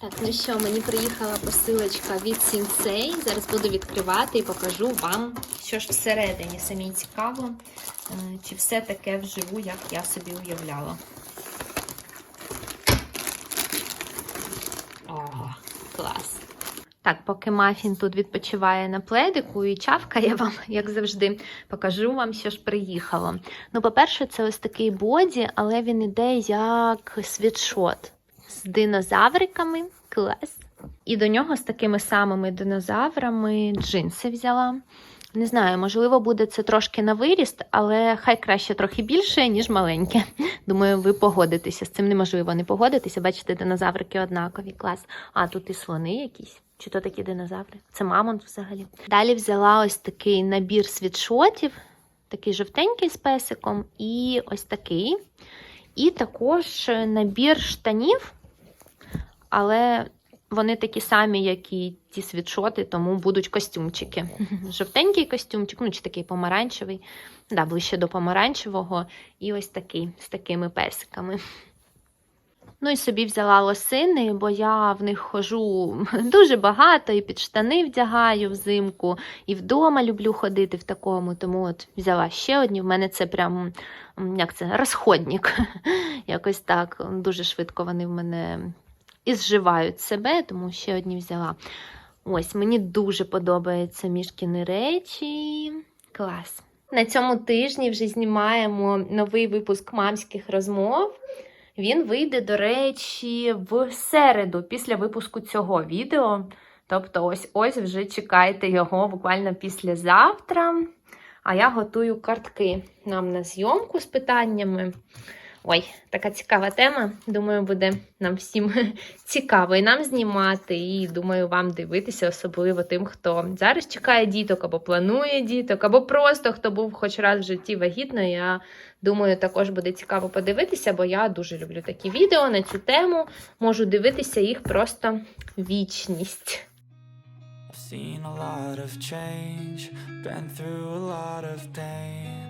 Так, ну що, мені приїхала посилочка від Сінсей. Зараз буду відкривати і покажу вам, що ж всередині. Самі цікаво, е, чи все таке вживу, як я собі уявляла. О, клас! Так, поки Мафін тут відпочиває на пледику і чавкає вам, як завжди, покажу вам, що ж приїхало. Ну, по-перше, це ось такий боді, але він іде як світшот з динозавриками. Клас. І до нього з такими самими динозаврами джинси взяла. Не знаю, можливо, буде це трошки на виріст, але хай краще трохи більше, ніж маленьке. Думаю, ви погодитеся. З цим неможливо не погодитися. Бачите, динозаврики однакові. Клас. А тут і слони якісь. Чи то такі динозаври? Це мамонт взагалі. Далі взяла ось такий набір світшотів, такий жовтенький з песиком, і ось такий. І також набір штанів, але вони такі самі, як і ті світшоти, тому будуть костюмчики. Жовтенький костюмчик, ну чи такий помаранчевий, да, ближче до помаранчевого, і ось такий з такими песиками. Ну і собі взяла лосини, бо я в них хожу дуже багато, і під штани вдягаю взимку, і вдома люблю ходити в такому. Тому от взяла ще одні. В мене це прям як це, розходник. Якось так. Дуже швидко вони в мене і зживають себе, тому ще одні взяла. Ось, мені дуже подобаються мішкіни речі. Клас. На цьому тижні вже знімаємо новий випуск мамських розмов. Він вийде, до речі, в середу після випуску цього відео. Тобто, ось ось вже чекайте його буквально післязавтра. А я готую картки нам на зйомку з питаннями. Ой, така цікава тема. Думаю, буде нам всім цікаво і нам знімати, і думаю, вам дивитися, особливо тим, хто зараз чекає діток, або планує діток, або просто хто був хоч раз в житті вагітною. Я думаю, також буде цікаво подивитися, бо я дуже люблю такі відео на цю тему. Можу дивитися їх просто вічність. Seen a lot of change, been through a lot of pain.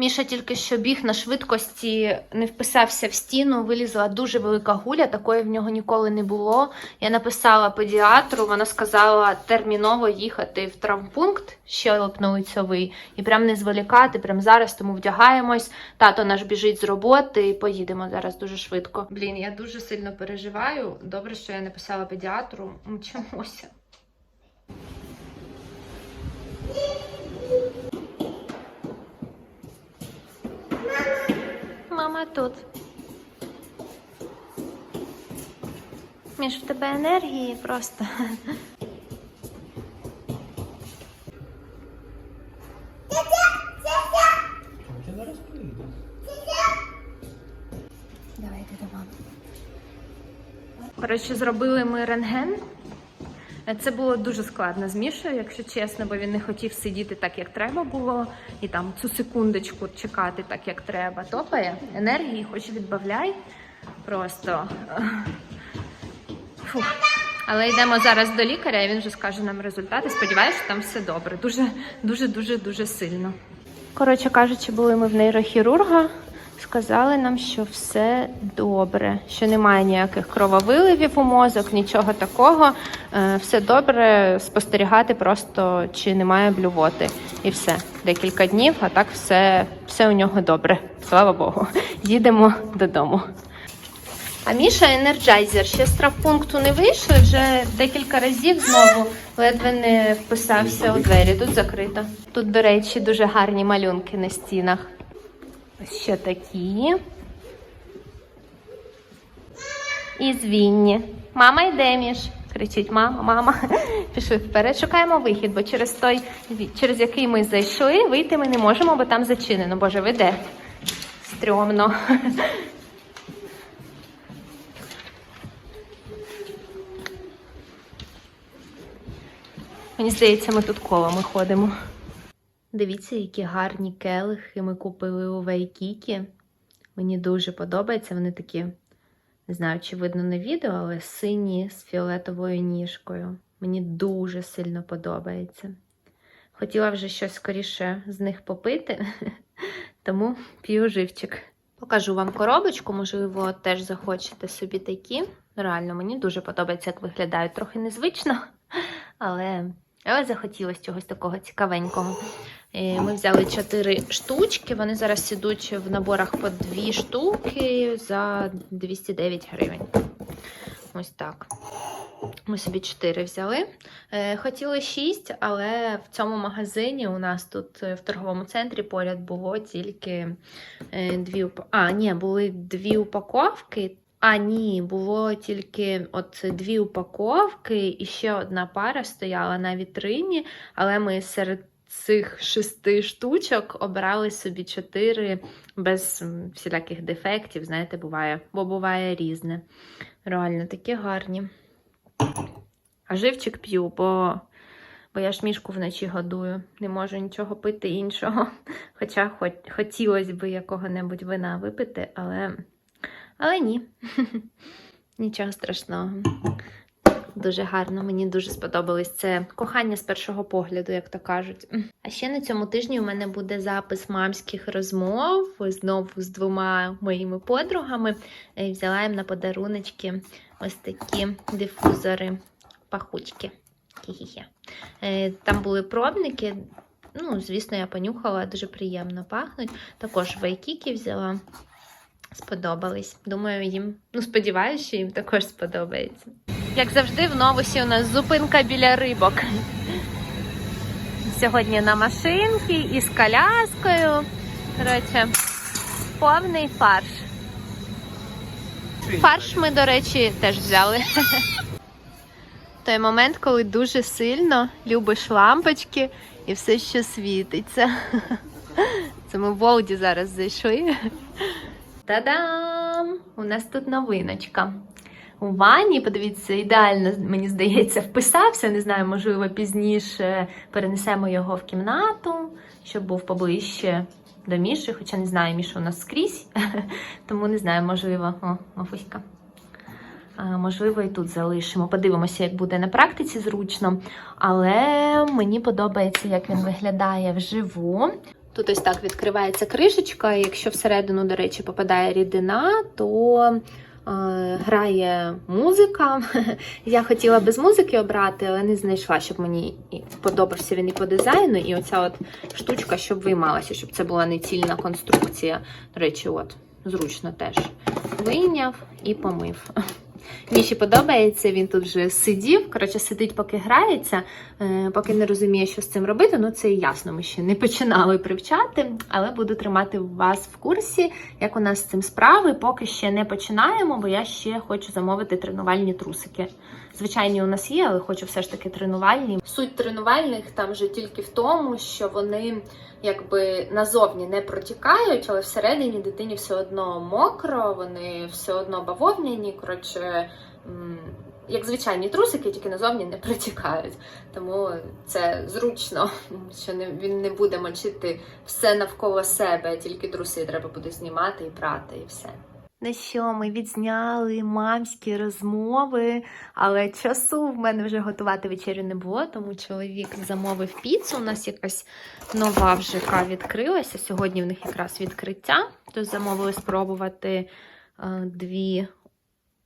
Міша тільки що біг на швидкості, не вписався в стіну, вилізла дуже велика гуля, такої в нього ніколи не було. Я написала педіатру, вона сказала терміново їхати в травмпункт щелепно-лицьовий і прям не зволікати, прям зараз тому вдягаємось. Тато наш біжить з роботи і поїдемо зараз дуже швидко. Блін, я дуже сильно переживаю. Добре, що я написала педіатру. Мчимося. Мама тут. Між в тебе енергії просто. Давайте до мами. Коротше, зробили ми рентген. Це було дуже складно з Мішою, якщо чесно, бо він не хотів сидіти так, як треба було, і там цю секундочку чекати так, як треба. Топає енергії, хоч відбавляй. Просто. Фух. Але йдемо зараз до лікаря, і він вже скаже нам результати. Сподіваюся, там все добре. Дуже, дуже, дуже, дуже сильно. Коротше кажучи, були ми в нейрохірурга. Сказали нам, що все добре, що немає ніяких крововиливів у мозок, нічого такого. Е, Все добре, спостерігати просто чи немає блювоти. І все. Декілька днів, а так все, все у нього добре. Слава Богу. Їдемо додому. А Міша енерджайзер ще з травпункту не вийшли, вже декілька разів знову ледве не вписався у двері. Тут закрито. Тут, до речі, дуже гарні малюнки на стінах. Ще такі. І звінні. Мама йде, Міш. Кричить мама, мама. Пішли вперед. Шукаємо вихід, бо через той, через який ми зайшли, вийти ми не можемо, бо там зачинено. Боже, ви де? Стрьомно. Мені здається, ми тут колами ходимо. Дивіться, які гарні келихи ми купили у Вайкікі. Мені дуже подобається. Вони такі, не знаю, чи видно на відео, але сині з фіолетовою ніжкою. Мені дуже сильно подобається. Хотіла вже щось скоріше з них попити, тому п'ю живчик. Покажу вам коробочку, можливо, теж захочете собі такі. Реально, мені дуже подобається, як виглядають. Трохи незвично, але, але захотілося чогось такого цікавенького. Е, Ми взяли 4 штучки. Вони зараз ідуть в наборах по 2 штуки за 209 гривень. Ось так. Ми собі 4 взяли. Е, Хотіли 6, але в цьому магазині у нас тут е, в торговому центрі поряд було тільки дві. А, ні, були дві упаковки. А, ні, було тільки от дві упаковки, і ще одна пара стояла на вітрині, але ми серед цих шести штучок обрали собі чотири без всіляких дефектів. Знаєте, буває, бо буває різне. Реально такі гарні. А живчик п'ю, бо, бо я ж мішку вночі годую. Не можу нічого пити іншого. Хоча хоч, хотілося б якого-небудь вина випити, але, але ні. Нічого страшного. Дуже гарно, мені дуже сподобалось. Це кохання з першого погляду, як то кажуть. А ще на цьому тижні у мене буде запис мамських розмов знову з двома моїми подругами. Е, Взяла їм на подаруночки ось такі дифузори пахучки. Хі-хі-хі. Е, Там були пробники. Ну, звісно, я понюхала, дуже приємно пахнуть. Також вайкіки взяла. Сподобались. Думаю, їм, ну, сподіваюся, що їм також сподобається. Як завжди, в новусі у нас зупинка біля рибок. Сьогодні на машинці і з коляскою. Коротше, повний фарш. Фарш ми, до речі, теж взяли. Той момент, коли дуже сильно любиш лампочки і все, що світиться. Це ми в Волді зараз зайшли. Та-дам! У нас тут новиночка. У ванні, подивіться, ідеально, мені здається, вписався. Не знаю, можливо, пізніше перенесемо його в кімнату, щоб був поближче до Міші, хоча не знаю, Міша у нас скрізь, тому не знаю, можливо, о, Мафуська. Можливо, і тут залишимо. Подивимося, як буде на практиці зручно. Але мені подобається, як він виглядає вживу. Тут ось так відкривається кришечка, якщо всередину, до речі, попадає рідина, то грає музика. Я хотіла без музики обрати, але не знайшла, щоб мені подобався він і по дизайну. І оця от штучка, щоб виймалася, щоб це була не цільна конструкція. До речі, от, зручно теж. Вийняв і помив. Міші подобається, він тут вже сидів. Коротше, сидить, поки грається, е, поки не розуміє, що з цим робити. Ну, це і ясно, ми ще не починали привчати, але буду тримати вас в курсі, як у нас з цим справи. Поки ще не починаємо, бо я ще хочу замовити тренувальні трусики. Звичайні у нас є, але хочу все ж таки тренувальні. Суть тренувальних там же тільки в тому, що вони якби назовні не протікають, але всередині дитині все одно мокро, вони все одно бавовняні. Коротше, як звичайні трусики, тільки назовні не протікають. Тому це зручно, що не, він не буде мочити все навколо себе, тільки труси треба буде знімати і прати, і все. На що ми відзняли мамські розмови, але часу в мене вже готувати вечерю не було, тому чоловік замовив піцу. У нас якась нова в ЖК відкрилася. Сьогодні в них якраз відкриття. Тож замовили спробувати е, дві.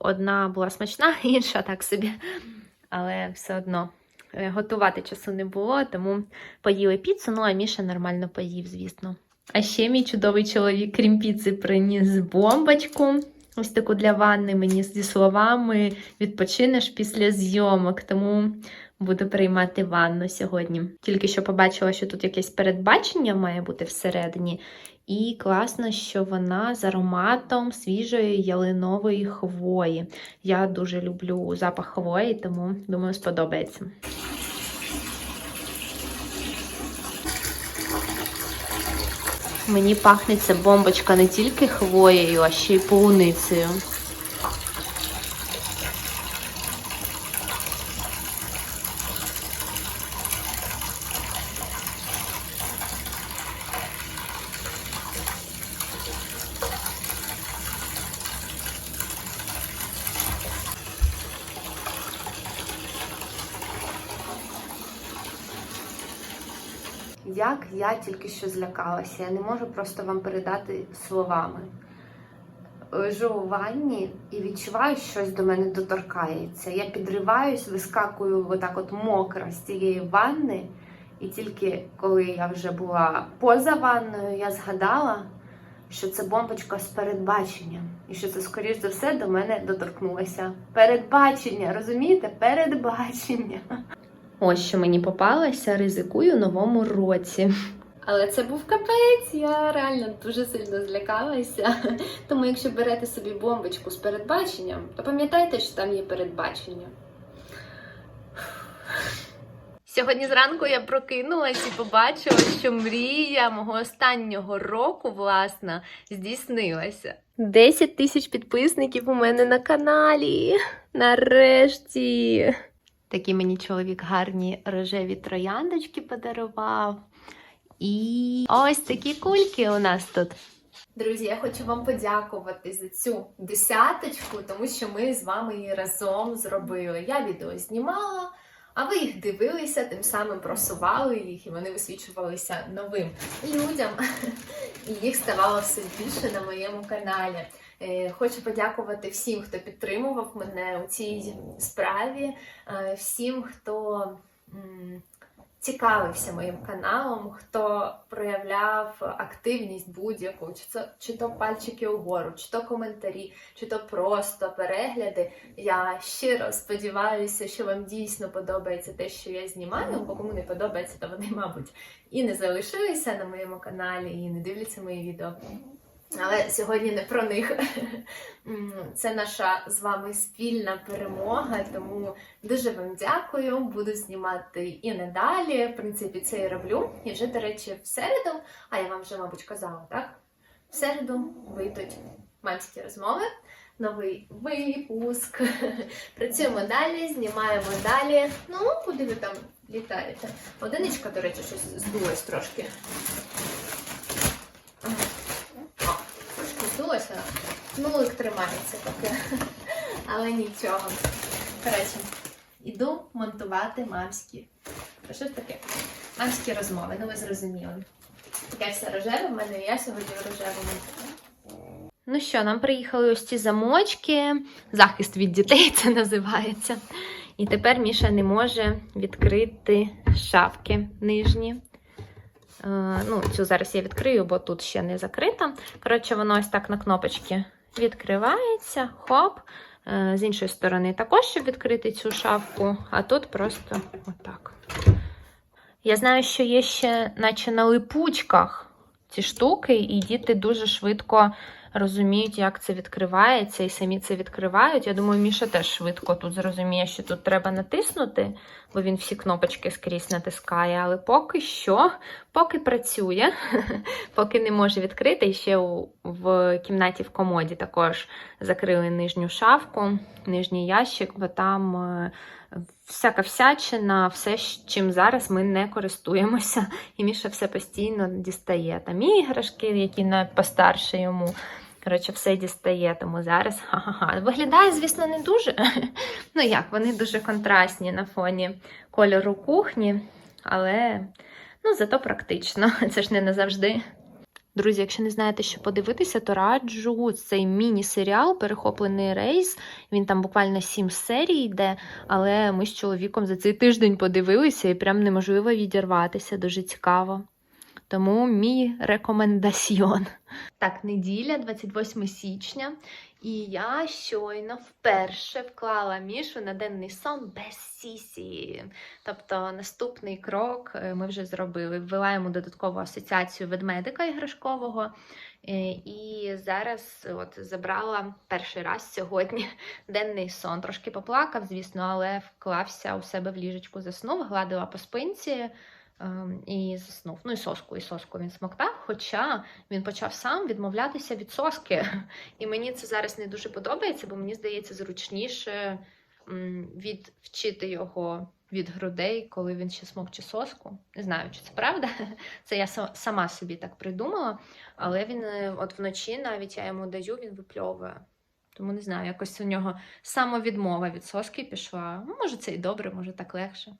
Одна була смачна, інша так собі. Але все одно е, готувати часу не було, тому поїли піцу. Ну а Міша нормально поїв, звісно. А ще мій чудовий чоловік, крім піци, приніс бомбочку. Ось таку для ванни мені зі словами відпочинеш після зйомок, тому буду приймати ванну сьогодні. Тільки що побачила, що тут якесь передбачення має бути всередині. І класно, що вона з ароматом свіжої ялинової хвої. Я дуже люблю запах хвої, тому думаю, сподобається. Мені пахне ця бомбочка не тільки хвоєю, а ще й полуницею. як я тільки що злякалася. Я не можу просто вам передати словами. Лежу у ванні і відчуваю, що щось до мене доторкається. Я підриваюсь, вискакую отак от мокра з цієї ванни. І тільки коли я вже була поза ванною, я згадала, що це бомбочка з передбаченням. І що це, скоріш за все, до мене доторкнулося. Передбачення, розумієте? Передбачення. Ось що мені попалося, ризикую новому році. Але це був капець, я реально дуже сильно злякалася. Тому якщо берете собі бомбочку з передбаченням, то пам'ятайте, що там є передбачення. Сьогодні зранку я прокинулась і побачила, що мрія мого останнього року, власне, здійснилася. 10 тисяч підписників у мене на каналі. Нарешті. Такі мені чоловік гарні рожеві трояндочки подарував. І ось такі кульки у нас тут. Друзі, я хочу вам подякувати за цю десяточку, тому що ми з вами її разом зробили. Я відео знімала, а ви їх дивилися, тим самим просували їх, і вони висвічувалися новим людям. І їх ставало все більше на моєму каналі. Е, Хочу подякувати всім, хто підтримував мене у цій справі, е, всім, хто цікавився моїм каналом, хто проявляв активність будь-яку, чи то, чи то пальчики угору, чи то коментарі, чи то просто перегляди. Я щиро сподіваюся, що вам дійсно подобається те, що я знімаю, бо кому не подобається, то вони, мабуть, і не залишилися на моєму каналі, і не дивляться мої відео. Але сьогодні не про них. Це наша з вами спільна перемога, тому дуже вам дякую. Буду знімати і надалі. В принципі, це і роблю. І вже, до речі, в середу, а я вам вже, мабуть, казала, так? В середу вийдуть мамські розмови, новий випуск. Працюємо далі, знімаємо далі. Ну, куди ви там літаєте? Одиничка, до речі, щось здулась трошки. О, трошки здулося. Нулик тримається поки. Але нічого. Коротше, іду монтувати мамські. Що ж таке? Мамські розмови, ну ви зрозуміли. Таке все рожеве в мене, і я сьогодні в рожевому. Ну що, нам приїхали ось ці замочки. Захист від дітей це називається. І тепер Міша не може відкрити шафки нижні. Е, ну, цю зараз я відкрию, бо тут ще не закрита. Коротше, воно ось так на кнопочки відкривається, хоп. Е, З іншої сторони також, щоб відкрити цю шафку, а тут просто отак. Я знаю, що є ще, наче на липучках ці штуки, і діти дуже швидко розуміють, як це відкривається, і самі це відкривають. Я думаю, Міша теж швидко тут зрозуміє, що тут треба натиснути, бо він всі кнопочки скрізь натискає. Але поки що, поки працює, поки не може відкрити. І ще в кімнаті в комоді також закрили нижню шафку, нижній ящик, бо там. Всяка всячина, все, чим зараз ми не користуємося. І Міша все постійно дістає. Там іграшки, які на постарше йому. Коротше, все дістає, тому зараз ха-ха-ха. Виглядає, звісно, не дуже. Ну як, вони дуже контрастні на фоні кольору кухні, але ну, зато практично. Це ж не назавжди. Друзі, якщо не знаєте, що подивитися, то раджу цей міні-серіал Перехоплений рейс. Він там буквально сім серій йде, але ми з чоловіком за цей тиждень подивилися і прям неможливо відірватися. Дуже цікаво. Тому мій рекомендаціон. Так, неділя, 28 січня, і я щойно вперше вклала Мішу на денний сон без сісі. Тобто наступний крок е, ми вже зробили. Ввела йому додаткову асоціацію ведмедика іграшкового. Е, І зараз от забрала перший раз сьогодні денний сон. Трошки поплакав, звісно, але вклався у себе в ліжечку, заснув, гладила по спинці. Ем, І заснув. Ну і соску, і соску він смоктав, хоча він почав сам відмовлятися від соски. І мені це зараз не дуже подобається, бо мені здається зручніше відвчити його від грудей, коли він ще смокче соску. Не знаю, чи це правда. Це я сама собі так придумала. Але він е, от вночі навіть я йому даю, він випльовує. Тому не знаю, якось у нього самовідмова від соски пішла. Ну, може, це і добре, може так легше.